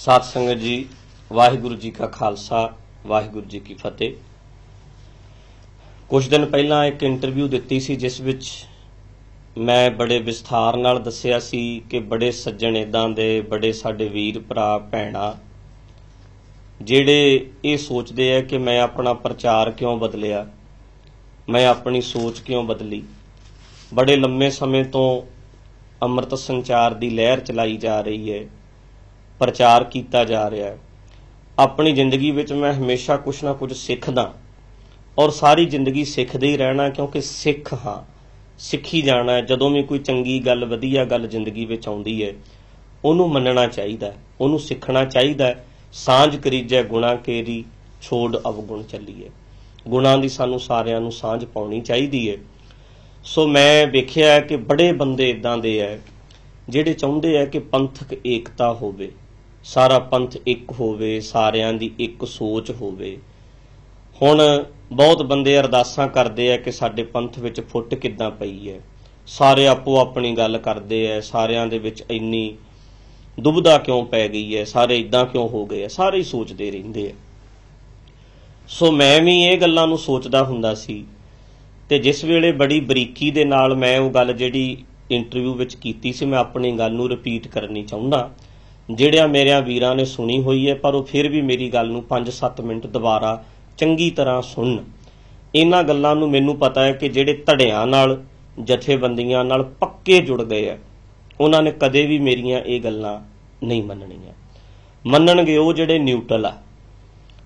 ਸਾਧ ਸੰਗਤ ਜੀ, ਵਾਹਿਗੁਰੂ ਜੀ ਕਾ ਖਾਲਸਾ, ਵਾਹਿਗੁਰੂ ਜੀ ਕੀ ਫਤਿਹ। ਕੁਝ ਦਿਨ ਪਹਿਲਾਂ ਇੱਕ ਇੰਟਰਵਿਊ ਦਿੱਤੀ ਸੀ, ਜਿਸ ਵਿੱਚ ਮੈਂ ਬੜੇ ਵਿਸਥਾਰ ਨਾਲ ਦੱਸਿਆ ਸੀ ਕਿ ਬੜੇ ਸੱਜਣ ਇਦਾਂ ਦੇ, ਬੜੇ ਸਾਡੇ ਵੀਰ ਭਰਾ, ਭੈਣਾ, ਜਿਹੜੇ ਇਹ ਸੋਚਦੇ ਆ ਕਿ ਮੈਂ ਆਪਣਾ ਪ੍ਰਚਾਰ ਕਿਉਂ ਬਦਲਿਆ, ਮੈਂ ਆਪਣੀ ਸੋਚ ਕਿਉਂ ਬਦਲੀ। ਬੜੇ ਲੰਮੇ ਸਮੇਂ ਤੋਂ ਅੰਮ੍ਰਿਤ ਸੰਚਾਰ ਦੀ ਲਹਿਰ ਚਲਾਈ ਜਾ ਰਹੀ ਹੈ। ਪ੍ਰਚਾਰ ਕੀਤਾ ਜਾ ਰਿਹਾ ਹੈ। ਆਪਣੀ ਜ਼ਿੰਦਗੀ ਵਿੱਚ ਮੈਂ ਹਮੇਸ਼ਾ ਕੁਝ ਨਾ ਕੁਝ ਸਿੱਖਦਾ ਔਰ ਸਾਰੀ ਜ਼ਿੰਦਗੀ ਸਿੱਖਦੇ ਹੀ ਰਹਿਣਾ ਕਿਉਂਕਿ ਸਿੱਖ ਹਾਂ, ਸਿੱਖੀ ਜਾਣਾ ਹੈ। ਜਦੋਂ ਵੀ ਕੋਈ ਚੰਗੀ ਗੱਲ, ਵਧੀਆ ਗੱਲ ਜ਼ਿੰਦਗੀ ਵਿੱਚ ਆਉਂਦੀ ਹੈ, ਉਹਨੂੰ ਮੰਨਣਾ ਚਾਹੀਦਾ ਉਹਨੂੰ ਸਿੱਖਣਾ ਚਾਹੀਦਾ ਸਾਂਝ ਕਰੀਜੈ, ਗੁਣਾ ਕੇਰੀ, ਛੋੜ ਅਵਗੁਣ ਚੱਲੀਏ। ਗੁਣਾਂ ਦੀ ਸਾਨੂੰ ਸਾਰਿਆਂ ਨੂੰ ਸਾਂਝ ਪਾਉਣੀ ਚਾਹੀਦੀ ਹੈ। ਸੋ ਮੈਂ ਵੇਖਿਆ ਕਿ ਬੜੇ ਬੰਦੇ ਇਦਾਂ ਦੇ ਐ ਜਿਹੜੇ ਚਾਹੁੰਦੇ ਆ ਕਿ ਪੰਥਕ ਏਕਤਾ ਹੋਵੇ। ਸਾਰਾ ਪੰਥ ਇੱਕ ਹੋਵੇ, ਸਾਰਿਆਂ ਦੀ ਇੱਕ ਸੋਚ ਹੋਵੇ। ਹੁਣ ਬਹੁਤ ਬੰਦੇ ਅਰਦਾਸਾਂ ਕਰਦੇ ਆ ਕਿ ਸਾਡੇ ਪੰਥ ਵਿੱਚ ਫੁੱਟ ਕਿੱਦਾਂ ਪਈ ਹੈ। ਸਾਰੇ ਆਪੋ ਆਪਣੀ ਗੱਲ ਕਰਦੇ ਆ, ਸਾਰਿਆਂ ਦੇ ਵਿੱਚ ਇੰਨੀ ਦੁਬਦਾ ਕਿਉਂ ਪੈ ਗਈ ਹੈ, ਸਾਰੇ ਇਦਾਂ ਕਿਉਂ ਹੋ ਗਏ ਆ, ਸਾਰੇ ਹੀ ਸੋਚਦੇ ਰਹਿੰਦੇ ਆ। ਸੋ ਮੈਂ ਵੀ ਇਹ ਗੱਲਾਂ ਨੂੰ ਸੋਚਦਾ ਹੁੰਦਾ ਸੀ ਤੇ ਜਿਸ ਵੇਲੇ ਬੜੀ ਬਰੀਕੀ ਦੇ ਨਾਲ ਮੈਂ ਉਹ ਗੱਲ ਜਿਹੜੀ ਇੰਟਰਵਿਊ ਵਿੱਚ ਕੀਤੀ ਸੀ, ਮੈਂ ਆਪਣੀ ਗੱਲ ਨੂੰ ਰਿਪੀਟ ਕਰਨੀ ਚਾਹੁੰਦਾ। ਜਿਹੜਿਆਂ ਮੇਰਿਆਂ ਵੀਰਾਂ ਨੇ ਸੁਣੀ ਹੋਈ ਹੈ, ਪਰ ਉਹ ਫਿਰ ਵੀ ਮੇਰੀ ਗੱਲ ਨੂੰ 5-7 ਮਿੰਟ ਦੁਬਾਰਾ ਚੰਗੀ ਤਰ੍ਹਾਂ ਸੁਣਨ। ਇਹਨਾਂ ਗੱਲਾਂ ਨੂੰ ਮੈਨੂੰ ਪਤਾ ਹੈ ਕਿ ਜਿਹੜੇ ਧੜਿਆਂ ਨਾਲ, ਜਥੇਬੰਦੀਆਂ ਨਾਲ ਪੱਕੇ ਜੁੜ ਗਏ ਆ ਉਹਨਾਂ ਨੇ ਕਦੇ ਵੀ ਮੇਰੀਆਂ ਇਹ ਗੱਲਾਂ ਨਹੀਂ ਮੰਨਣੀਆਂ। ਮੰਨਣਗੇ ਉਹ ਜਿਹੜੇ ਨਿਊਟਰਲ ਆ,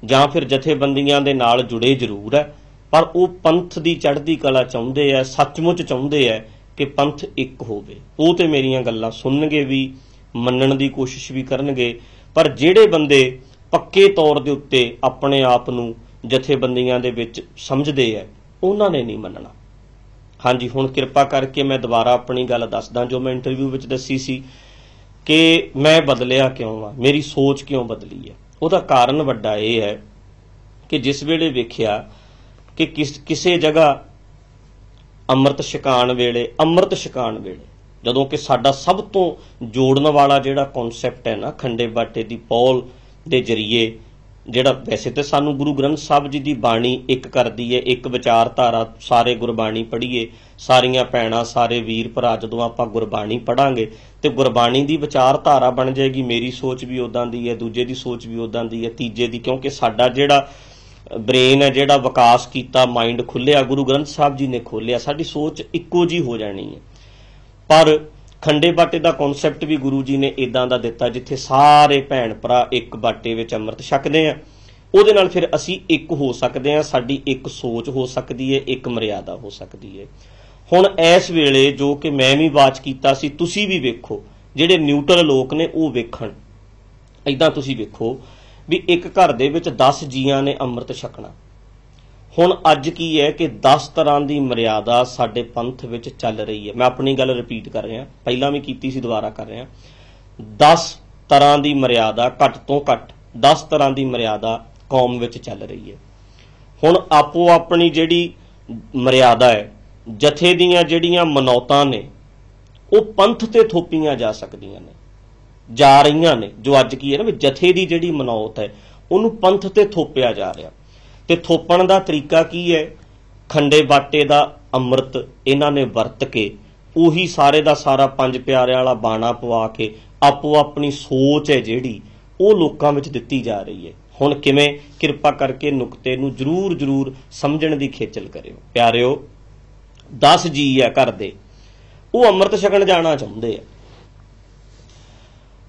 ਜਾਂ ਫਿਰ ਜਥੇਬੰਦੀਆਂ ਦੇ ਨਾਲ ਜੁੜੇ ਜ਼ਰੂਰ ਹੈ, ਪਰ ਉਹ ਪੰਥ ਦੀ ਚੜ੍ਹਦੀ ਕਲਾ ਚਾਹੁੰਦੇ ਆ ਸੱਚਮੁੱਚ ਚਾਹੁੰਦੇ ਆ ਕਿ ਪੰਥ ਇੱਕ ਹੋਵੇ। ਉਹ ਤੇ ਮੇਰੀਆਂ ਗੱਲਾਂ ਸੁਣਨਗੇ ਵੀ ਮੰਨਣ ਦੀ ਕੋਸ਼ਿਸ਼ ਵੀ ਕਰਨਗੇ, ਪਰ ਜਿਹੜੇ ਬੰਦੇ ਪੱਕੇ ਤੌਰ ਦੇ ਉੱਤੇ ਆਪਣੇ ਆਪ ਨੂੰ ਜਥੇਬੰਦੀਆਂ ਦੇ ਵਿੱਚ ਸਮਝਦੇ ਆ ਉਹਨਾਂ ਨੇ ਨਹੀਂ ਮੰਨਣਾ। ਹਾਂਜੀ, ਹੁਣ ਕਿਰਪਾ ਕਰਕੇ ਮੈਂ ਦੁਬਾਰਾ ਆਪਣੀ ਗੱਲ ਦੱਸਦਾ, ਜੋ ਮੈਂ ਇੰਟਰਵਿਊ ਵਿੱਚ ਦੱਸੀ ਸੀ ਕਿ ਮੈਂ ਬਦਲਿਆ ਕਿਉਂ ਆ, ਮੇਰੀ ਸੋਚ ਕਿਉਂ ਬਦਲੀ ਹੈ ਉਹਦਾ ਕਾਰਨ ਵੱਡਾ ਇਹ ਹੈ ਕਿ ਜਿਸ ਵੇਲੇ ਵੇਖਿਆ ਕਿ ਕਿਸ, ਕਿਸੇ ਜਗ੍ਹਾ ਅੰਮ੍ਰਿਤ ਛਕਾਣ ਵੇਲੇ, ਅੰਮ੍ਰਿਤ ਛਕਾਣ ਵੇਲੇ ਜਦੋਂ ਕਿ ਸਾਡਾ ਸਭ ਤੋਂ ਜੋੜਨ ਵਾਲਾ ਜਿਹੜਾ ਕਨਸੈਪਟ ਹੈ ਨਾ, ਖੰਡੇ ਬਾਟੇ ਦੀ ਪੌਲ ਦੇ ਜਰੀਏ, ਜਿਹੜਾ ਵੈਸੇ ਤੇ ਸਾਨੂੰ ਗੁਰੂ ਗ੍ਰੰਥ ਸਾਹਿਬ ਜੀ ਦੀ ਬਾਣੀ ਇੱਕ ਕਰਦੀ ਹੈ, ਇੱਕ ਵਿਚਾਰਧਾਰਾ, ਸਾਰੇ ਗੁਰਬਾਣੀ ਪੜ੍ਹੀਏ, ਸਾਰੀਆਂ ਭੈਣਾਂ, ਸਾਰੇ ਵੀਰ ਭਰਾ ਜਦੋਂ ਆਪਾਂ ਗੁਰਬਾਣੀ ਪੜਾਂਗੇ ਤੇ ਗੁਰਬਾਣੀ ਦੀ ਵਿਚਾਰਧਾਰਾ ਬਣ ਜਾਏਗੀ, ਮੇਰੀ ਸੋਚ ਵੀ ਉਦਾਂ ਦੀ ਹੈ, ਦੂਜੇ ਦੀ ਸੋਚ ਵੀ ਉਦਾਂ ਦੀ ਹੈ, ਤੀਜੇ ਦੀ, ਕਿਉਂਕਿ ਸਾਡਾ ਜਿਹੜਾ ਬ੍ਰੇਨ ਹੈ, ਜਿਹੜਾ ਵਿਕਾਸ ਕੀਤਾ, ਮਾਈਂਡ ਖੁੱਲਿਆ, ਗੁਰੂ ਗ੍ਰੰਥ ਸਾਹਿਬ ਜੀ ਨੇ ਖੋਲਿਆ, ਸਾਡੀ ਸੋਚ ਇੱਕੋ ਜੀ ਹੋ ਜਾਣੀ ਹੈ। ਪਰ ਖੰਡੇ ਬਾਟੇ ਦਾ ਕਨਸੈਪਟ ਵੀ ਗੁਰੂ ਜੀ ਨੇ ਇਦਾਂ ਦਾ ਦਿੱਤਾ ਜਿੱਥੇ ਸਾਰੇ ਭੈਣ ਭਰਾ ਇੱਕ ਬਾਟੇ ਵਿੱਚ ਅੰਮ੍ਰਿਤ ਛਕਦੇ ਆ। ਉਹਦੇ ਨਾਲ ਫਿਰ ਅਸੀਂ ਇੱਕ ਹੋ ਸਕਦੇ ਆ, ਸਾਡੀ ਇੱਕ ਸੋਚ ਹੋ ਸਕਦੀ ਹੈ ਇੱਕ ਮਰਿਆਦਾ ਹੋ ਸਕਦੀ ਹੈ ਹੁਣ ਇਸ ਵੇਲੇ ਜੋ ਕਿ ਮੈਂ ਵੀ ਬਾਤ ਕੀਤਾ ਸੀ, ਤੁਸੀਂ ਵੀ ਵੇਖੋ, ਜਿਹੜੇ ਨਿਊਟਰਲ ਲੋਕ ਨੇ ਉਹ ਵੇਖਣ। ਇਦਾਂ ਤੁਸੀਂ ਵੇਖੋ ਵੀ ਇੱਕ ਘਰ ਦੇ ਵਿੱਚ 10 ਜੀਆਂ ਨੇ ਅੰਮ੍ਰਿਤ ਛਕਣਾ। ਹੁਣ ਅੱਜ ਕੀ ਹੈ ਕਿ 10 ਤਰ੍ਹਾਂ ਦੀ ਮਰਿਆਦਾ ਸਾਡੇ ਪੰਥ ਵਿੱਚ ਚੱਲ ਰਹੀ ਹੈ। ਮੈਂ ਆਪਣੀ ਗੱਲ ਰਿਪੀਟ ਕਰ ਰਿਹਾ। ਪਹਿਲਾਂ ਵੀ ਕੀਤੀ ਸੀ, ਦੁਬਾਰਾ ਕਰ ਰਿਹਾ। 10 ਤਰ੍ਹਾਂ ਦੀ ਮਰਿਆਦਾ ਘੱਟ ਤੋਂ ਘੱਟ 10 ਤਰ੍ਹਾਂ ਦੀ ਮਰਿਆਦਾ ਕੌਮ ਵਿੱਚ ਚੱਲ ਰਹੀ ਹੈ। ਹੁਣ ਆਪੋ ਆਪਣੀ ਜਿਹੜੀ ਮਰਿਆਦਾ ਹੈ, ਜਥੇ ਦੀਆਂ ਜਿਹੜੀਆਂ ਮਨੌਤਾਂ ਨੇ, ਉਹ ਪੰਥ ਤੇ ਥੋਪੀਆਂ ਜਾ ਸਕਦੀਆਂ ਨੇ। ਜਾ ਰਹੀਆਂ ਨੇ, ਜੋ ਅੱਜ ਕੀ ਹੈ ਨਾ ਵੀ ਜਥੇ ਦੀ ਜਿਹੜੀ ਮਨੌਤ ਹੈ, ਉਹਨੂੰ ਪੰਥ ਤੇ ਥੋਪਿਆ ਜਾ ਰਿਹਾ। ਤੇ ਥੋਪਣ ਦਾ ਤਰੀਕਾ ਕੀ ਹੈ? ਖੰਡੇ ਬਾਟੇ ਦਾ ਅੰਮ੍ਰਿਤ ਇਹਨਾਂ ਨੇ ਵਰਤ ਕੇ ਉਹੀ ਸਾਰੇ ਦਾ ਸਾਰਾ ਪੰਜ ਪਿਆਰਿਆਂ ਵਾਲਾ ਬਾਣਾ ਪਵਾ ਕੇ ਆਪੋ ਆਪਣੀ ਸੋਚ ਹੈ ਜਿਹੜੀ ਉਹ ਲੋਕਾਂ ਵਿੱਚ ਦਿੱਤੀ ਜਾ ਰਹੀ ਹੈ। ਹੁਣ ਕਿਵੇਂ? ਕਿਰਪਾ ਕਰਕੇ ਨੁਕਤੇ ਨੂੰ ਜਰੂਰ ਜਰੂਰ ਸਮਝਣ ਦੀ ਖੇਚਲ ਕਰਿਓ। ਪਿਆਰਿਓ 10 ਜੀ ਆ ਘਰ ਦੇ, ਉਹ ਅੰਮ੍ਰਿਤ ਛਕਣ ਜਾਣਾ ਚਾਹੁੰਦੇ ਆ।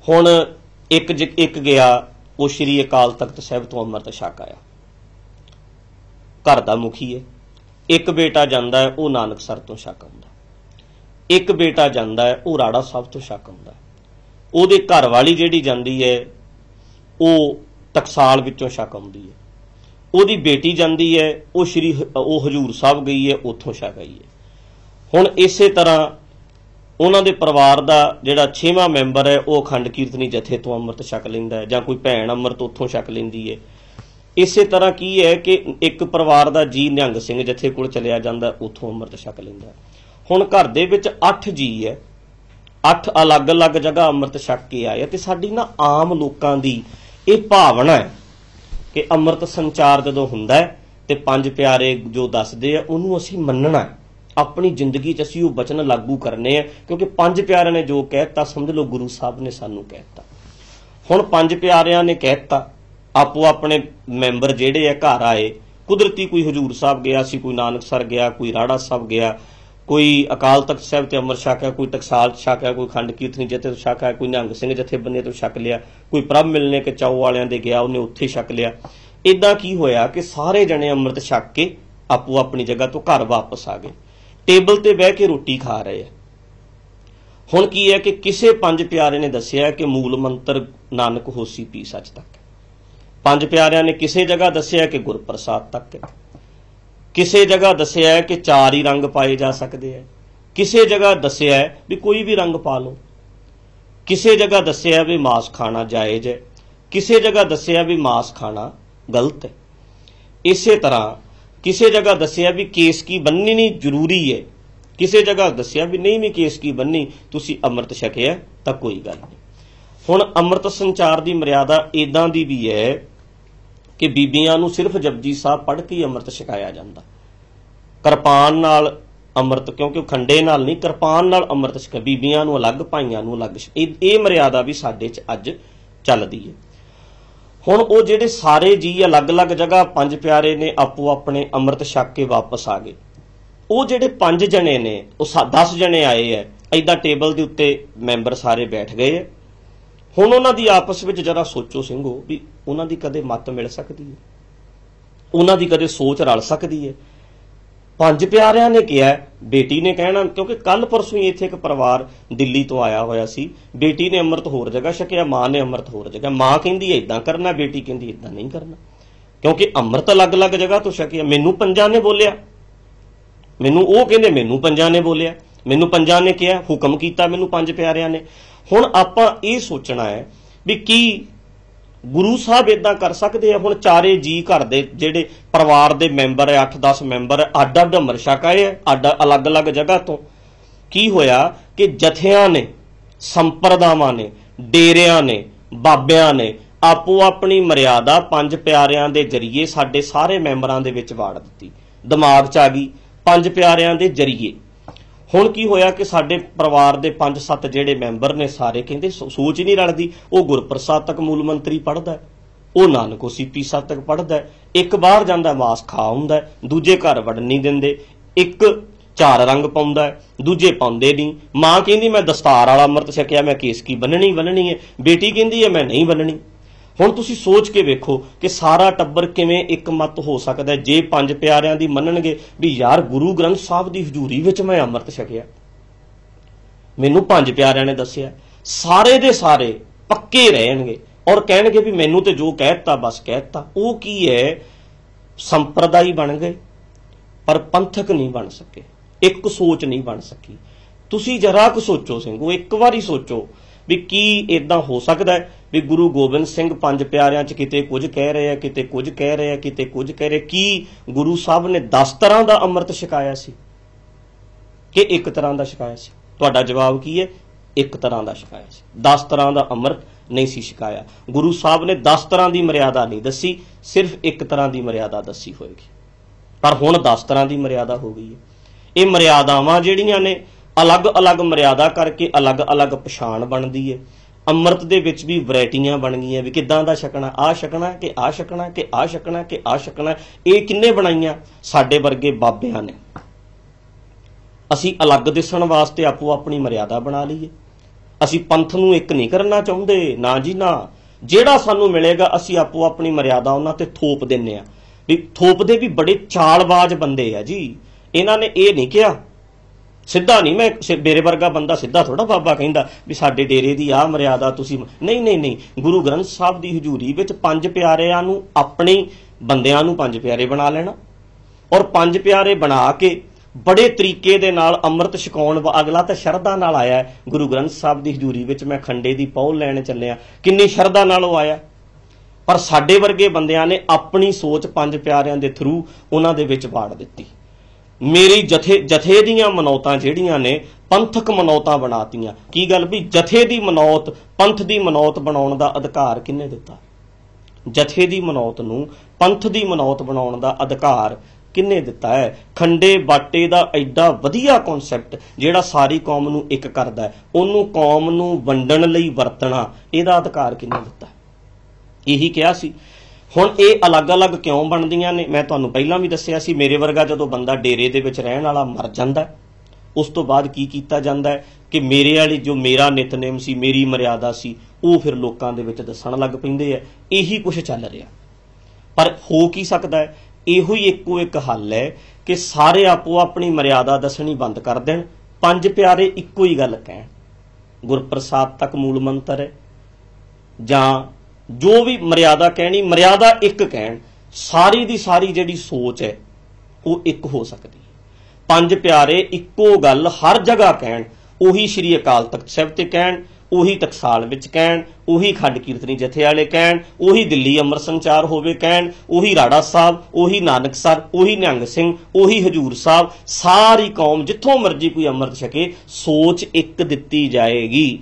ਹੁਣ ਇੱਕ ਇੱਕ ਗਿਆ, ਉਹ ਸ਼੍ਰੀ ਅਕਾਲ ਤਖਤ ਸਾਹਿਬ ਤੋਂ ਅੰਮ੍ਰਿਤ ਛਕ ਆਇਆ। ਘਰ ਦਾ ਮੁਖੀ ਹੈ। ਇੱਕ ਬੇਟਾ ਜਾਂਦਾ ਹੈ, ਉਹ ਨਾਨਕਸਰ ਤੋਂ ਛਕ ਆਉਂਦਾ ਇੱਕ ਬੇਟਾ ਜਾਂਦਾ ਹੈ, ਉਹ ਰਾੜਾ ਸਾਹਿਬ ਤੋਂ ਛਕ ਆਉਂਦਾ ਉਹਦੇ ਘਰ ਵਾਲੀ ਜਿਹੜੀ ਜਾਂਦੀ ਹੈ, ਉਹ ਟਕਸਾਲ ਵਿੱਚੋਂ ਛਕ ਆਉਂਦੀ ਹੈ। ਉਹਦੀ ਬੇਟੀ ਜਾਂਦੀ ਹੈ, ਉਹ ਸ਼੍ਰੀ ਹ- ਉਹ ਹਜੂਰ ਸਾਹਿਬ ਗਈ ਹੈ, ਉੱਥੋਂ ਛਕ ਆਈ ਹੈ। ਹੁਣ ਇਸੇ ਤਰ੍ਹਾਂ ਉਹਨਾਂ ਦੇ ਪਰਿਵਾਰ ਦਾ ਜਿਹੜਾ 6ਵਾਂ ਮੈਂਬਰ ਹੈ, ਉਹ ਅਖੰਡ ਕੀਰਤਨੀ ਜਥੇ ਤੋਂ ਅੰਮ੍ਰਿਤ ਛਕ ਲੈਂਦਾ ਹੈ ਜਾਂ ਕੋਈ ਭੈਣ ਅੰਮ੍ਰਿਤ ਉੱਥੋਂ ਛਕ ਲੈਂਦੀ ਹੈ। ਇਸੇ ਤਰ੍ਹਾਂ ਕੀ ਹੈ ਕਿ ਇੱਕ ਪਰਿਵਾਰ ਦਾ ਜੀ ਨਿਹੰਗ ਸਿੰਘ ਜਥੇ ਕੋਲ ਚਲਿਆ ਜਾਂਦਾ, ਉੱਥੋਂ ਅੰਮ੍ਰਿਤ ਛਕ ਲੈਂਦਾ ਹੁਣ ਘਰ ਦੇ ਵਿੱਚ 8 ਜੀ ਹੈ। ਅੱਠ ਅਲੱਗ-ਅਲੱਗ ਜਗ੍ਹਾ ਅੰਮ੍ਰਿਤ ਛਕ ਕੇ ਆਏ ਆ ਤੇ ਸਾਡੀ ਨਾ ਆਮ ਲੋਕਾਂ ਦੀ ਇਹ ਭਾਵਨਾ ਹੈ ਕਿ ਅੰਮ੍ਰਿਤ ਸੰਚਾਰ ਜਦੋਂ ਹੁੰਦਾ ਹੈ ਤੇ ਪੰਜ ਪਿਆਰੇ ਜੋ ਦੱਸਦੇ ਆ, ਉਹਨੂੰ ਅਸੀਂ ਮੰਨਣਾ ਹੈ। ਆਪਣੀ ਜ਼ਿੰਦਗੀ 'ਚ ਅਸੀਂ ਉਹ ਬਚਨ ਲਾਗੂ ਕਰਨੇ ਆ, ਕਿਉਂਕਿ ਪੰਜ ਪਿਆਰਿਆਂ ਨੇ ਜੋ ਕਹਿਤਾ ਸਮਝ ਲਓ ਗੁਰੂ ਸਾਹਿਬ ਨੇ ਸਾਨੂੰ ਕਹਿਤਾ ਹੁਣ ਪੰਜ ਪਿਆਰਿਆਂ ਨੇ ਕਹਿਤਾ ਆਪੋ ਆਪਣੇ ਮੈਂਬਰ ਜਿਹੜੇ ਆ ਘਰ ਆਏ, ਕੁਦਰਤੀ ਕੋਈ ਹਜੂਰ ਸਾਹਿਬ ਗਿਆ ਸੀ, ਕੋਈ ਨਾਨਕ ਸਰ ਗਿਆ, ਕੋਈ ਰਾੜਾ ਸਾਹਿਬ ਗਿਆ, ਕੋਈ ਅਕਾਲ ਤਖਤ ਸਾਹਿਬ ਤੇ ਅਮਰ ਹੈ ਕੋਈ ਟਕਸਾਲ ਛਕਿਆ, ਕੋਈ ਖੰਡ ਕੀਰਤਨੀ ਜਥੇ ਤੋਂ ਛਕਿਆ, ਕੋਈ ਨਿਹੰਗ ਸਿੰਘ ਜਥੇ ਬੰਨੇ ਤੋਂ ਛਕ ਲਿਆ, ਕੋਈ ਪ੍ਰਭ ਮਿਲਨੇ ਕੇ ਚਾਉ ਵਾਲਿਆਂ ਦੇ ਗਿਆ, ਉਹਨੇ ਉੱਥੇ ਛਕ ਲਿਆ। ਇਦਾਂ ਕੀ ਹੋਇਆ ਕਿ ਸਾਰੇ ਜਣੇ ਅੰਮ੍ਰਿਤ ਛਕ ਕੇ ਆਪੋ ਆਪਣੀ ਜਗ੍ਹਾ ਤੋਂ ਘਰ ਵਾਪਸ ਆ ਗਏ। ਟੇਬਲ ਤੇ ਬਹਿ ਕੇ ਰੋਟੀ ਖਾ ਰਹੇ ਆ। ਹੁਣ ਕੀ ਹੈ ਕਿ ਕਿਸੇ ਪੰਜ ਪਿਆਰੇ ਨੇ ਦੱਸਿਆ ਕਿ ਮੂਲ ਮੰਤਰ ਨਾਨਕ ਹੋਸੀ ਪੀ ਸੱਚ ਤੱਕ। ਪੰਜ ਪਿਆਰਿਆਂ ਨੇ ਕਿਸੇ ਜਗ੍ਹਾ ਦੱਸਿਆ ਕਿ ਗੁਰਪ੍ਰਸਾਦ ਤੱਕ ਹੈ। ਕਿਸੇ ਜਗ੍ਹਾ ਦੱਸਿਆ ਕਿ ਚਾਰ ਹੀ ਰੰਗ ਪਾਏ ਜਾ ਸਕਦੇ ਹੈ। ਕਿਸੇ ਜਗ੍ਹਾ ਦੱਸਿਆ ਵੀ ਕੋਈ ਵੀ ਰੰਗ ਪਾ ਲਓ। ਕਿਸੇ ਜਗ੍ਹਾ ਦੱਸਿਆ ਵੀ ਮਾਸ ਖਾਣਾ ਜਾਇਜ਼ ਹੈ। ਕਿਸੇ ਜਗ੍ਹਾ ਦੱਸਿਆ ਵੀ ਮਾਸ ਖਾਣਾ ਗਲਤ ਹੈ। ਇਸੇ ਤਰ੍ਹਾਂ ਕਿਸੇ ਜਗ੍ਹਾ ਦੱਸਿਆ ਵੀ ਕੇਸ ਕੀ ਬੰਨਣੀ ਨਹੀਂ ਜ਼ਰੂਰੀ ਹੈ। ਕਿਸੇ ਜਗ੍ਹਾ ਦੱਸਿਆ ਵੀ ਨਹੀਂ ਵੀ ਕੇਸ ਕੀ ਬੰਨੀ ਤੁਸੀਂ ਅੰਮ੍ਰਿਤ ਛਕਿਆ ਤਾਂ ਕੋਈ ਗੱਲ ਨਹੀਂ। ਹੁਣ ਅੰਮ੍ਰਿਤ ਸੰਚਾਰ ਦੀ ਮਰਿਆਦਾ ਇਦਾਂ ਦੀ ਵੀ ਹੈ ਕਿ ਬੀਬੀਆਂ ਨੂੰ ਸਿਰਫ ਜਪਜੀ ਸਾਹਿਬ ਪੜ੍ਹ ਕੇ ਹੀ ਅੰਮ੍ਰਿਤ ਛਕਾਇਆ ਜਾਂਦਾ। ਕਿਰਪਾਨ ਨਾਲ ਅੰਮ੍ਰਿਤ, ਕਿਉਂਕਿ ਉਹ ਖੰਡੇ ਨਾਲ ਨਹੀਂ, ਕਿਰਪਾਨ ਨਾਲ ਅੰਮ੍ਰਿਤ ਛਕਾ ਬੀਬੀਆਂ ਨੂੰ ਅਲੱਗ, ਭਾਈਆਂ ਨੂੰ ਅਲੱਗ ਇਹ ਮਰਿਆਦਾ ਵੀ ਸਾਡੇ 'ਚ ਅੱਜ ਚੱਲਦੀ ਹੈ ਹੁਣ ਉਹ ਜਿਹੜੇ ਸਾਰੇ ਜੀ ਅਲੱਗ-ਅਲੱਗ ਜਗ੍ਹਾ ਪੰਜ ਪਿਆਰੇ ਨੇ, ਆਪੋ ਆਪਣੇ ਅੰਮ੍ਰਿਤ ਛਕ ਕੇ ਵਾਪਸ ਆ ਗਏ। ਉਹ ਜਿਹੜੇ ਪੰਜ ਜਣੇ ਨੇ, ਉਹ 10 ਜਣੇ ਆਏ ਐ। ਐਦਾਂ ਟੇਬਲ ਦੇ ਉੱਤੇ ਮੈਂਬਰ ਸਾਰੇ ਬੈਠ ਗਏ ਐ। ਹੁਣ ਉਹਨਾਂ ਦੀ ਆਪਸ ਵਿੱਚ ਜਰਾ ਸੋਚੋ ਸਿੰਘੋ ਵੀ ਉਹਨਾਂ ਦੀ ਕਦੇ ਮਤ ਮਿਲ ਸਕਦੀ ਹੈ। ਉਹਨਾਂ ਦੀ ਕਦੇ ਸੋਚ ਰਲ ਸਕਦੀ ਹੈ। ਪੰਜ ਪਿਆਰਿਆਂ ਨੇ ਕਿਹਾ, ਬੇਟੀ ਨੇ ਕਹਿਣਾ, ਕਿਉਂਕਿ ਕੱਲ ਪਰਸੋਂ ਹੀ ਇੱਥੇ ਇੱਕ ਪਰਿਵਾਰ ਦਿੱਲੀ ਤੋਂ ਆਇਆ ਹੋਇਆ ਸੀ। ਬੇਟੀ ਨੇ ਅੰਮ੍ਰਿਤ ਹੋਰ ਜਗ੍ਹਾ ਛਕਿਆ, ਮਾਂ ਨੇ ਅੰਮ੍ਰਿਤ ਹੋਰ ਜਗ੍ਹਾ। ਮਾਂ ਕਹਿੰਦੀ ਹੈ ਇਦਾਂ ਕਰਨਾ, ਬੇਟੀ ਕਹਿੰਦੀ ਇਦਾਂ ਨਹੀਂ ਕਰਨਾ। ਕਿਉਂਕਿ ਅੰਮ੍ਰਿਤ ਅਲੱਗ-ਅਲੱਗ ਜਗ੍ਹਾ ਤੋਂ ਛਕਿਆ। ਮੈਨੂੰ ਪੰਜਾਂ ਨੇ ਬੋਲਿਆ। ਮੈਨੂੰ ਉਹ ਕਹਿੰਦੇ, ਮੈਨੂੰ ਪੰਜਾਂ ਨੇ ਬੋਲਿਆ। ਮੈਨੂੰ ਪੰਜਾਂ ਨੇ ਕਿਹਾ, ਹੁਕਮ ਕੀਤਾ ਮੈਨੂੰ ਪੰਜ ਪਿਆਰਿਆਂ ਨੇ। ਹੁਣ ਆਪਾਂ ਇਹ ਸੋਚਣਾ ਹੈ ਵੀ ਕੀ ਗੁਰੂ ਸਾਹਿਬ ਇਦਾਂ ਕਰ ਸਕਦੇ ਆ? ਹੁਣ ਚਾਰੇ ਜੀ ਘਰ ਦੇ ਜਿਹੜੇ ਪਰਿਵਾਰ ਦੇ ਮੈਂਬਰ ਹੈ 8-10 ਮੈਂਬਰ ਅੱਡ ਅੱਡ ਮਰਸ਼ਾ ਛਕ ਹੈ, ਅੱਡ ਅਲੱਗ-ਅਲੱਗ ਜਗ੍ਹਾ ਤੋਂ। ਕੀ ਹੋਇਆ ਕਿ ਜਥਿਆਂ ਨੇ ਸੰਪਰਦਾਵਾਂ ਨੇ ਡੇਰਿਆਂ ਨੇ ਬਾਬਿਆਂ ਨੇ ਆਪੋ ਆਪਣੀ ਮਰਿਆਦਾ ਪੰਜ ਪਿਆਰਿਆਂ ਦੇ ਜਰੀਏ ਸਾਡੇ ਸਾਰੇ ਮੈਂਬਰਾਂ ਦੇ ਵਿੱਚ ਵਾੜ ਦਿੱਤੀ। ਦਿਮਾਗ 'ਚ ਆ ਗਈ ਪੰਜ ਪਿਆਰਿਆਂ ਦੇ ਜਰੀਏ। ਹੁਣ ਕੀ ਹੋਇਆ ਕਿ ਸਾਡੇ ਪਰਿਵਾਰ ਦੇ 5-7 ਜਿਹੜੇ ਮੈਂਬਰ ਨੇ ਸਾਰੇ ਕਹਿੰਦੇ ਸੋਚ ਹੀ ਨਹੀਂ ਰਲਦੀ, ਉਹ ਗੁਰਪ੍ਰਸਾਦ ਤੱਕ ਮੂਲ ਮੰਤਰੀ ਪੜਦਾ ਉਹ ਨਾਨਕੋ ਸੀਪੀ ਸਾਹਿਬ ਤੱਕ ਪੜਦਾ ਇੱਕ ਬਾਹਰ ਜਾਂਦਾ ਮਾਸ ਖਾ ਹੁੰਦਾ ਦੂਜੇ ਘਰ ਵੜਨ ਨਹੀਂ ਦਿੰਦੇ, ਇੱਕ ਚਾਰ ਰੰਗ ਪਾਉਂਦਾ ਦੂਜੇ ਪਾਉਂਦੇ ਨਹੀਂ, ਮਾਂ ਕਹਿੰਦੀ, ਮੈਂ ਦਸਤਾਰ ਵਾਲਾ ਅੰਮ੍ਰਿਤ ਛਕਿਆ, ਮੈਂ ਕੇਸ ਕੀ ਬੰਨਣੀ ਬੰਨਣੀ ਹੈ? ਬੇਟੀ ਕਹਿੰਦੀ ਹੈ, ਮੈਂ ਨਹੀਂ ਬੰਨਣੀ ਹੁਣ ਤੁਸੀਂ ਸੋਚ ਕੇ ਵੇਖੋ ਕਿ ਸਾਰਾ ਟੱਬਰ ਕਿਵੇਂ ਇੱਕ ਮਤ ਹੋ ਸਕਦਾ ਜੇ ਪੰਜ ਪਿਆਰਿਆਂ ਦੀ ਮੰਨਣਗੇ ਵੀ ਯਾਰ ਗੁਰੂ ਗ੍ਰੰਥ ਸਾਹਿਬ ਦੀ ਹਜ਼ੂਰੀ ਵਿੱਚ ਮੈਂ ਅੰਮ੍ਰਿਤ ਛਕਿਆ। ਮੈਨੂੰ ਪੰਜ ਪਿਆਰਿਆਂ ਨੇ ਦੱਸਿਆ। ਸਾਰੇ ਦੇ ਸਾਰੇ ਪੱਕੇ ਰਹਿਣਗੇ ਔਰ ਕਹਿਣਗੇ ਵੀ ਮੈਨੂੰ ਤੇ ਜੋ ਕਹਿਤਾ, ਬਸ ਕਹਿਤਾ। ਉਹ ਕੀ ਹੈ? ਸੰਪਰਦਾਈ ਬਣ ਗਏ, ਪਰ ਪੰਥਕ ਨਹੀਂ ਬਣ ਸਕੇ। ਇੱਕ ਸੋਚ ਨਹੀਂ ਬਣ ਸਕੀ। ਤੁਸੀਂ ਜਰਾ ਕੁ ਸੋਚੋ ਸਿੰਘੋ ਇੱਕ ਵਾਰੀ ਸੋਚੋ ਵੀ ਕੀ ਇਦਾਂ ਹੋ ਸਕਦਾ ਵੀ ਗੁਰੂ ਗੋਬਿੰਦ ਸਿੰਘ ਪੰਜ ਪਿਆਰਿਆਂ 'ਚ ਕਿਤੇ ਕੁਝ ਕਹਿ ਰਹੇ ਆ, ਕਿਤੇ ਕੁਝ ਕਹਿ ਰਹੇ ਆ, ਕਿਤੇ ਕੁਝ ਕਹਿ ਰਹੇ ਕੀ ਗੁਰੂ ਸਾਹਿਬ ਨੇ 10 ਤਰ੍ਹਾਂ ਦਾ ਅੰਮ੍ਰਿਤ ਛਕਾਇਆ ਸੀ? ਕਿ ਇੱਕ ਤਰ੍ਹਾਂ ਦਾ ਛਕਾਇਆ ਸੀ? ਤੁਹਾਡਾ ਜਵਾਬ ਕੀ ਹੈ? ਇੱਕ ਤਰ੍ਹਾਂ ਦਾ ਛਕਾਇਆ ਸੀ। 10 ਤਰ੍ਹਾਂ ਦਾ ਅੰਮ੍ਰਿਤ ਨਹੀਂ ਸੀ ਛਕਾਇਆ। ਗੁਰੂ ਸਾਹਿਬ ਨੇ 10 ਤਰ੍ਹਾਂ ਦੀ ਮਰਿਆਦਾ ਨਹੀਂ ਦੱਸੀ, ਸਿਰਫ ਇੱਕ ਤਰ੍ਹਾਂ ਦੀ ਮਰਿਆਦਾ ਦੱਸੀ ਹੋਏਗੀ। ਪਰ ਹੁਣ 10 ਤਰ੍ਹਾਂ ਦੀ ਮਰਿਆਦਾ ਹੋ ਗਈ ਹੈ। ਇਹ ਮਰਿਆਦਾਵਾਂ ਜਿਹੜੀਆਂ ਨੇ ਅਲੱਗ-ਅਲੱਗ ਮਰਿਆਦਾ ਕਰਕੇ ਅਲੱਗ-ਅਲੱਗ ਪਛਾਣ ਬਣਦੀ ਹੈ ਅੰਮ੍ਰਿਤ ਦੇ ਵਿੱਚ ਵੀ ਵੈਰਾਈਟੀਆਂ ਬਣ ਗਈਆਂ ਵੀ ਕਿਦਾਂ ਦਾ ਛਕਣਾ ਆ ਛਕਣਾ ਕਿ ਆ ਛਕਣਾ, ਕਿ ਆ ਛਕਣਾ, ਕਿ ਆ ਛਕਣਾ, ਇਹ ਕਿੰਨੇ ਬਣਾਈਆਂ? ਸਾਡੇ ਵਰਗੇ ਬਾਬਿਆਂ ਨੇ। ਅਸੀਂ ਅਲੱਗ ਦਿਸਣ ਵਾਸਤੇ ਆਪੋ ਆਪਣੀ ਮਰਿਆਦਾ ਬਣਾ ਲਈਏ। ਅਸੀਂ ਪੰਥ ਨੂੰ ਇੱਕ ਨਹੀਂ ਕਰਨਾ ਚਾਹੁੰਦੇ, ਨਾ ਜੀ, ਨਾ। ਜਿਹੜਾ ਸਾਨੂੰ ਮਿਲੇਗਾ, ਅਸੀਂ ਆਪੋ ਆਪਣੀ ਮਰਿਆਦਾ ਉਹਨਾਂ ਤੇ ਥੋਪ ਦਿੰਨੇ ਆ। ਵੀ ਥੋਪਦੇ ਵੀ ਬੜੇ ਚਾਲਬਾਜ਼ ਬੰਦੇ ਆ ਜੀ। ਇਹਨਾਂ ਨੇ ਇਹ ਨਹੀਂ ਕਿਹਾ ਸਿੱਧਾ ਨਹੀਂ, ਮੈਂ ਸਿ- ਮੇਰੇ ਵਰਗਾ ਬੰਦਾ ਸਿੱਧਾ ਥੋੜਾ ਬਾਬਾ ਕਹਿੰਦਾ ਵੀ ਸਾਡੇ ਡੇਰੇ ਦੀ ਆ ਮਰਿਆਦਾ ਤੁਸੀਂ ਨਹੀਂ ਨਹੀਂ ਨਹੀਂ, ਗੁਰੂ ਗ੍ਰੰਥ ਸਾਹਿਬ ਦੀ ਹਜ਼ੂਰੀ ਵਿੱਚ ਪੰਜ ਪਿਆਰਿਆਂ ਨੂੰ ਆਪਣੇ ਬੰਦਿਆਂ ਨੂੰ ਪੰਜ ਪਿਆਰੇ ਬਣਾ ਲੈਣਾ ਔਰ ਪੰਜ ਪਿਆਰੇ ਬਣਾ ਕੇ ਬੜੇ ਤਰੀਕੇ ਦੇ ਨਾਲ ਅੰਮ੍ਰਿਤ ਛਕਾਉਣ ਅਗਲਾ ਤਾਂ ਸ਼ਰਧਾ ਨਾਲ ਆਇਆ ਗੁਰੂ ਗ੍ਰੰਥ ਸਾਹਿਬ ਦੀ ਹਜ਼ੂਰੀ ਵਿੱਚ ਮੈਂ ਖੰਡੇ ਦੀ ਪੌਲ ਲੈਣ ਚੱਲਿਆ। ਕਿੰਨੀ ਸ਼ਰਧਾ ਨਾਲ ਉਹ ਆਇਆ। ਪਰ ਸਾਡੇ ਵਰਗੇ ਬੰਦਿਆਂ ਨੇ ਆਪਣੀ ਸੋਚ ਪੰਜ ਪਿਆਰਿਆਂ ਦੇ ਥਰੂ ਉਹਨਾਂ ਦੇ ਵਿੱਚ ਵਾੜ ਦਿੱਤੀ। ਮੇਰੀ ਜਥੇ ਜਥੇ ਦੀਆਂ ਮਨੌਤਾਂ ਜਿਹੜੀਆਂ ਨੇ, ਪੰਥਕ ਮਨੌਤਾਂ ਬਣਾਤੀਆਂ। ਕੀ ਗੱਲ ਵੀ? ਜਥੇ ਦੀ ਮਨੌਤ, ਪੰਥ ਦੀ ਮਨੌਤ ਬਣਾਉਣ ਦਾ ਅਧਿਕਾਰ ਕਿੰਨੇ ਦਿੱਤਾ? ਜਥੇ ਦੀ ਮਨੌਤ ਨੂੰ ਪੰਥ ਦੀ ਮਨੌਤ ਬਣਾਉਣ ਦਾ ਅਧਿਕਾਰ ਕਿੰਨੇ ਦਿੱਤਾ ਹੈ? ਖੰਡੇ ਬਾਟੇ ਦਾ ਐਡਾ ਵਧੀਆ ਕਨਸੈਪਟ ਜਿਹੜਾ ਸਾਰੀ ਕੌਮ ਨੂੰ ਇੱਕ ਕਰਦਾ ਉਹਨੂੰ ਕੌਮ ਨੂੰ ਵੰਡਣ ਲਈ ਵਰਤਣਾ, ਇਹਦਾ ਅਧਿਕਾਰ ਕਿੰਨੇ ਦਿੱਤਾ? ਇਹੀ ਕਿਹਾ ਸੀ। ਹੁਣ ਇਹ ਅਲੱਗ-ਅਲੱਗ ਕਿਉਂ ਬਣਦੀਆਂ ਨੇ? ਮੈਂ ਤੁਹਾਨੂੰ ਪਹਿਲਾਂ ਵੀ ਦੱਸਿਆ ਸੀ, ਮੇਰੇ ਵਰਗਾ ਜਦੋਂ ਬੰਦਾ ਡੇਰੇ ਦੇ ਵਿੱਚ ਰਹਿਣ ਵਾਲਾ ਮਰ ਜਾਂਦਾ ਉਸ ਤੋਂ ਬਾਅਦ ਕੀ ਕੀਤਾ ਜਾਂਦਾ ਹੈ ਕਿ ਮੇਰੇ ਵਾਲੀ ਜੋ ਮੇਰਾ ਨਿਤਨੇਮ ਸੀ, ਮੇਰੀ ਮਰਿਆਦਾ ਸੀ, ਉਹ ਫਿਰ ਲੋਕਾਂ ਦੇ ਵਿੱਚ ਦੱਸਣ ਲੱਗ ਪੈਂਦੇ ਆ। ਇਹੀ ਕੁਝ ਚੱਲ ਰਿਹਾ। ਪਰ ਹੋ ਕੀ ਸਕਦਾ ਹੈ? ਇਹੋ ਹੀ ਇੱਕੋ ਇੱਕ ਹੱਲ ਹੈ ਕਿ ਸਾਰੇ ਆਪੋ ਆਪਣੀ ਮਰਿਆਦਾ ਦੱਸਣੀ ਬੰਦ ਕਰ ਦੇਣ। ਪੰਜ ਪਿਆਰੇ ਇੱਕੋ ਹੀ ਗੱਲ ਕਹਿਣ। ਗੁਰਪ੍ਰਸਾਦ ਤੱਕ ਮੂਲ ਮੰਤਰ ਹੈ। ਜਾਂ ਜੋ ਵੀ ਮਰਿਆਦਾ ਕਹਿਣੀ, ਮਰਿਆਦਾ ਇੱਕ ਕਹਿਣ, ਸਾਰੀ ਦੀ ਸਾਰੀ ਜਿਹੜੀ ਸੋਚ ਹੈ, ਉਹ ਇੱਕ ਹੋ ਸਕਦੀ ਹੈ। ਪੰਜ ਪਿਆਰੇ ਇੱਕੋ ਗੱਲ ਹਰ ਜਗ੍ਹਾ ਕਹਿਣ, ਉਹੀ ਸ਼੍ਰੀ ਅਕਾਲ ਤਖਤ ਸਾਹਿਬ ਤੇ ਕਹਿਣ, ਉਹੀ ਟਕਸਾਲ ਵਿੱਚ ਕਹਿਣ, ਉਹੀ ਖੰਡ ਕੀਰਤਨੀ ਜਥੇ ਵਾਲੇ ਕਹਿਣ, ਉਹੀ ਦਿੱਲੀ ਅੰਮ੍ਰਿਤ ਸੰਚਾਰ ਹੋਵੇ ਕਹਿਣ, ਉਹੀ ਰਾੜਾ ਸਾਹਿਬ, ਉਹੀ ਨਾਨਕ ਸਰ, ਉਹੀ ਨਿਹੰਗ ਸਿੰਘ, ਉਹੀ ਹਜੂਰ ਸਾਹਿਬ, ਸਾਰੀ ਕੌਮ ਜਿੱਥੋਂ ਮਰਜ਼ੀ ਕੋਈ ਅੰਮ੍ਰਿਤ ਛਕੇ, ਸੋਚ ਇੱਕ ਦਿੱਤੀ ਜਾਏਗੀ।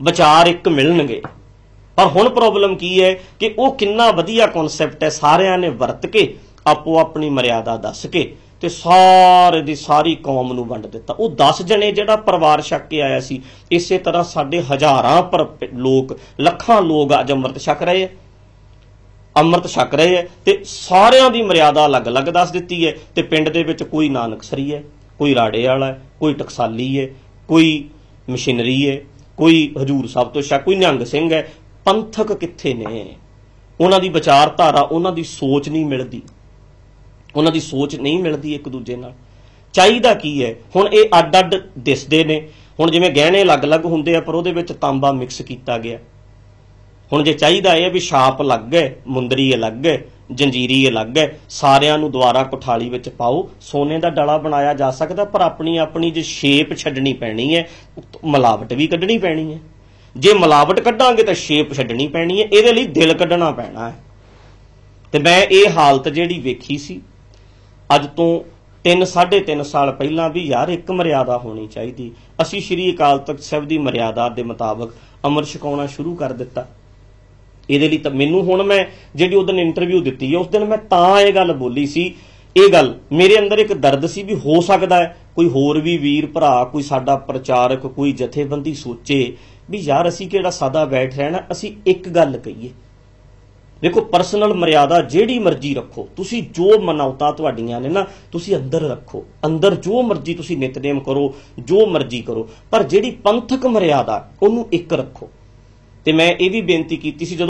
ਵਿਚਾਰ ਇੱਕ ਮਿਲਣਗੇ। ਪਰ ਹੁਣ ਪ੍ਰੋਬਲਮ ਕੀ ਹੈ ਕਿ ਉਹ ਕਿੰਨਾ ਵਧੀਆ ਕਨਸੈਪਟ ਹੈ, ਸਾਰਿਆਂ ਨੇ ਵਰਤ ਕੇ ਆਪੋ ਆਪਣੀ ਮਰਿਆਦਾ ਦੱਸ ਕੇ ਤੇ ਸਾਰੇ ਦੀ ਸਾਰੀ ਕੌਮ ਨੂੰ ਵੰਡ ਦਿੱਤਾ। ਉਹ 10 ਜਣੇ ਜਿਹੜਾ ਪਰਿਵਾਰ ਛਕ ਕੇ ਆਇਆ ਸੀ, ਇਸੇ ਤਰ੍ਹਾਂ ਸਾਡੇ ਹਜ਼ਾਰਾਂ ਪਰ ਲੋਕ, ਲੱਖਾਂ ਲੋਕ ਅੱਜ ਅੰਮ੍ਰਿਤ ਛਕ ਰਹੇ ਆ ਅੰਮ੍ਰਿਤ ਛਕ ਰਹੇ ਹੈ ਤੇ ਸਾਰਿਆਂ ਦੀ ਮਰਿਆਦਾ ਅਲੱਗ-ਅਲੱਗ ਦੱਸ ਦਿੱਤੀ ਹੈ ਤੇ ਪਿੰਡ ਦੇ ਵਿੱਚ ਕੋਈ ਨਾਨਕਸਰੀ ਹੈ, ਕੋਈ ਰਾੜੇ ਵਾਲਾ ਹੈ, ਕੋਈ ਟਕਸਾਲੀ ਹੈ, ਕੋਈ ਮਸ਼ੀਨਰੀ ਹੈ, ਕੋਈ ਹਜੂਰ ਸਾਹਿਬ ਤੋਂ ਛਕ, ਕੋਈ ਨਿਹੰਗ ਸਿੰਘ ਹੈ ਪੰਥਕ ਕਿੱਥੇ ਨੇ? ਉਹਨਾਂ ਦੀ ਵਿਚਾਰਧਾਰਾ ਉਹਨਾਂ ਦੀ ਸੋਚ ਨਹੀਂ ਮਿਲਦੀ। ਉਹਨਾਂ ਦੀ ਸੋਚ ਨਹੀਂ ਮਿਲਦੀ ਇੱਕ ਦੂਜੇ ਨਾਲ। ਚਾਹੀਦਾ ਕੀ ਹੈ? ਹੁਣ ਇਹ ਅੱਡ-ਅੱਡ ਦਿਸਦੇ ਨੇ। ਹੁਣ ਜਿਵੇਂ ਗਹਿਣੇ ਅਲੱਗ-ਅਲੱਗ ਹੁੰਦੇ ਆ, ਪਰ ਉਹਦੇ ਵਿੱਚ ਤਾਂਬਾ ਮਿਕਸ ਕੀਤਾ ਗਿਆ। ਹੁਣ ਜੇ ਚਾਹੀਦਾ ਇਹ ਵੀ ਛਾਪ ਅਲੱਗ ਹੈ, ਮੁੰਦਰੀ ਅਲੱਗ ਹੈ, ਜੰਜੀਰੀ ਅਲੱਗ ਹੈ, ਸਾਰਿਆਂ ਨੂੰ ਦੁਬਾਰਾ ਕੋਠਾਲੀ ਵਿੱਚ ਪਾਓ। ਸੋਨੇ ਦਾ ਡਲਾ ਬਣਾਇਆ ਜਾ ਸਕਦਾ, ਪਰ ਆਪਣੀ ਆਪਣੀ ਜੇ ਸ਼ੇਪ ਛੱਡਣੀ ਪੈਣੀ ਹੈ, ਮਿਲਾਵਟ ਵੀ ਕੱਢਣੀ ਪੈਣੀ ਹੈ। ਜੇ ਮਿਲਾਵਟ ਕੱਢਾਂਗੇ ਤਾਂ ਸ਼ੇਪ ਛੱਡਣੀ ਪੈਣੀ ਹੈ, ਇਹਦੇ ਲਈ ਦਿਲ ਕੱਢਣਾ ਪੈਣਾ ਹੈ। ਤੇ ਮੈਂ ਇਹ ਹਾਲਤ ਜਿਹੜੀ ਵੇਖੀ ਸੀ, ਅੱਜ ਤੋਂ 3 3.5 ਸਾਲ ਪਹਿਲਾਂ ਵੀ ਯਾਰ ਇੱਕ ਮਰਿਆਦਾ ਹੋਣੀ ਚਾਹੀਦੀ। ਅਸੀਂ ਸ਼੍ਰੀ ਅਕਾਲ ਤਖਤ ਸਾਹਿਬ ਦੀ ਮਰਿਆਦਾ ਦੇ ਮੁਤਾਬਕ ਅਮਰ ਛਕਾਉਣਾ ਸ਼ੁਰੂ ਕਰ ਦਿੱਤਾ। ਇਹਦੇ ਲਈ ਤਾਂ ਮੈਨੂੰ ਹੁਣ ਮੈਂ ਜਿਹੜੀ ਉਹ ਦਿਨ ਇੰਟਰਵਿਊ ਦਿੱਤੀ ਹੈ, ਉਸ ਦਿਨ ਮੈਂ ਤਾਂ ਇਹ ਗੱਲ ਬੋਲੀ ਸੀ, ਇਹ ਗੱਲ ਮੇਰੇ ਅੰਦਰ ਇੱਕ ਦਰਦ ਸੀ ਵੀ ਹੋ ਸਕਦਾ ਹੈ, ਕੋਈ ਹੋਰ ਵੀ ਵੀਰ, ਭਰਾ, ਕੋਈ ਸਾਡਾ ਪ੍ਰਚਾਰਕ, ਕੋਈ ਜਥੇਬੰਦੀ ਸੋਚੇ ਵੀ ਯਾਰ ਅਸੀਂ ਕਿਹੜਾ ਸਾਦਾ ਬੈਠ ਰਹਿਣਾ, ਅਸੀਂ ਇੱਕ ਗੱਲ ਕਹੀਏ। ਦੇਖੋ ਪਰਸਨਲ ਮਰਿਆਦਾ ਜਿਹੜੀ ਮਰਜ਼ੀ ਰੱਖੋ, ਤੁਸੀਂ ਜੋ ਮਨੌਤਾਂ ਤੁਹਾਡੀਆਂ ਨੇ ਨਾ, ਤੁਸੀਂ ਅੰਦਰ ਰੱਖੋ। ਅੰਦਰ ਜੋ ਮਰਜ਼ੀ ਤੁਸੀਂ ਨਿਤਨੇਮ ਕਰੋ, ਜੋ ਮਰਜ਼ੀ ਕਰੋ, ਪਰ ਜਿਹੜੀ ਪੰਥਕ ਮਰਿਆਦਾ, ਉਹਨੂੰ ਇੱਕ ਰੱਖੋ। ਤੇ ਮੈਂ ਇਹ ਵੀ ਬੇਨਤੀ ਕੀਤੀ ਸੀ, ਜਦੋਂ